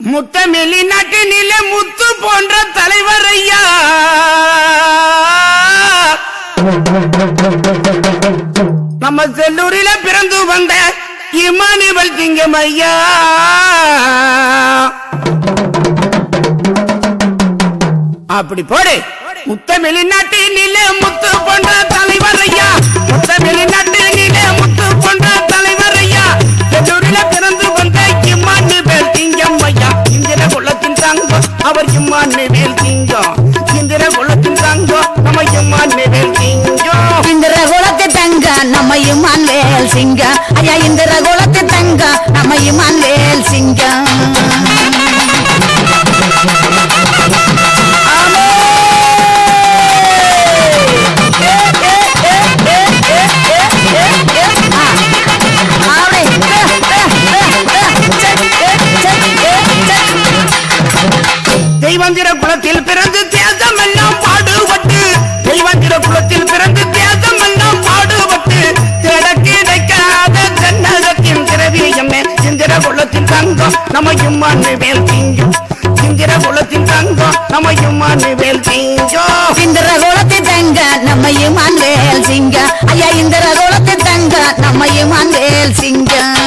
முத்தமெலி நாட்டினிலே முத்து போன்ற தலைவர் ஐயா. நம்ம செல்லூரில பிறந்து வந்த இமானிவல் சிங்கம் ஐயா. அப்படி போடு. முத்தமெலி நாட்டினிலே முத்து போன்ற தலைவர் தங்க நம்ம இமான் வேல் சிங்க தெய்வந்திர குலத்தில் பிறந்து தங்கம் நம்ம மண்ணு வேல் திங்கும். சிந்திர குலத்தின் தங்கம் நம்ம மண்ணு வேல் திங்கும். சிந்திர குலத்தின் தங்க நம்மையும் மண் வேல் சிங்க ஐயா இந்திர குலத்தின் தங்க நம்மையும் மண் வேல் சிங்கம்